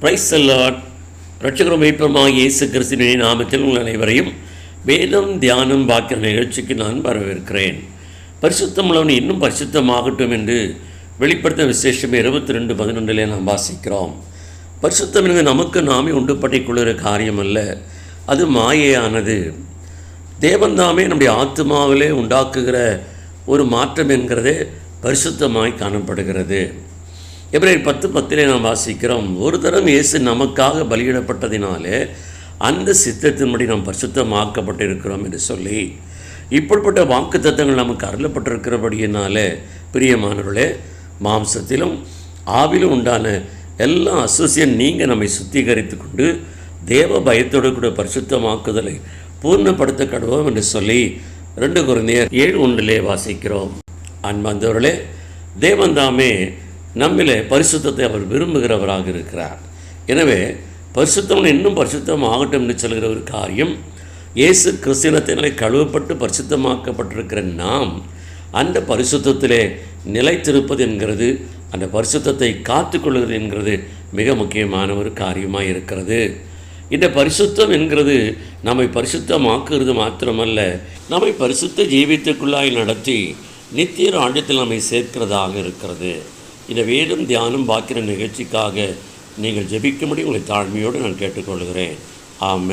Price allot ரட்சகரும் வைப்பமாக இயேசு கிறிஸ்தினின் நாமத்தில் உங்கள் அனைவரையும் வேதம் தியானம் பாக்கிற நிகழ்ச்சிக்கு நான் வரவேற்கிறேன். பரிசுத்தம் உள்ளவன் இன்னும் பரிசுத்தமாகட்டும் என்று வெளிப்படுத்த விசேஷம் இருபத்தி ரெண்டு பதினொன்றிலே நாம் வாசிக்கிறோம். பரிசுத்தம் என்பது நமக்கு நாமே உண்டு பண்ணிக்கொள்கிற காரியம் அல்ல அது மாயையானது. தேவன்தாமே நம்முடைய ஆத்மாவிலே உண்டாக்குகிற ஒரு மாற்றம் என்கிறதே பரிசுத்தமாய் காணப்படுகிறது. எப்ரேர் பத்து பத்திலே நாம் வாசிக்கிறோம் ஒரு தரம் இயேசு நமக்காக பலியிடப்பட்டதினாலே அந்த சித்தத்தின்படி நாம் பரிசுத்தமாக்கப்பட்டிருக்கிறோம் என்று சொல்லி இப்படிப்பட்ட வாக்கு தத்தங்கள் நமக்கு அருளப்பட்டிருக்கிறபடியினாலே பிரியமானவர்களே மாம்சத்திலும் ஆவிலும் உண்டான எல்லா அசோசியன் நீங்கள் நம்மை சுத்திகரித்து கொண்டு தேவ பயத்தோடு கூட பரிசுத்தமாக்குதலை பூர்ணப்படுத்த கடுவோம் என்று சொல்லி ரெண்டு குழந்தையர் ஏழு ஒன்றிலே வாசிக்கிறோம். அன்பாந்தவர்களே தேவந்தாமே நம்மிலே பரிசுத்தத்தை அவர் விரும்புகிறவராக இருக்கிறார். எனவே பரிசுத்தம் இன்னும் பரிசுத்தம் ஆகட்டும் என்று சொல்கிற ஒரு காரியம் இயேசு கிறிஸ்தினத்தினாலே கழுவப்பட்டு பரிசுத்தமாக்கப்பட்டிருக்கிற நாம் அந்த பரிசுத்தத்திலே நிலைத்திருப்பது என்கிறது அந்த பரிசுத்தத்தை காத்துக்கொள்வது என்கிறது மிக முக்கியமான ஒரு காரியமாக இருக்கிறது. இந்த பரிசுத்தம் என்கிறது நம்மை பரிசுத்தமாக்குறது மாத்திரமல்ல நம்மை பரிசுத்த ஜீவித்துக்குள்ளாய் நடத்தி நித்திய ஆண்டத்தில் நம்மை சேர்க்கிறதாக இருக்கிறது. இந்த வேதம் தியானம் பாக்கிற நிகழ்ச்சிக்காக நீங்கள் ஜெபிக்கும்படி உங்களை தாழ்மையோடு நான் கேட்டுக்கொள்கிறேன். ஆமாம்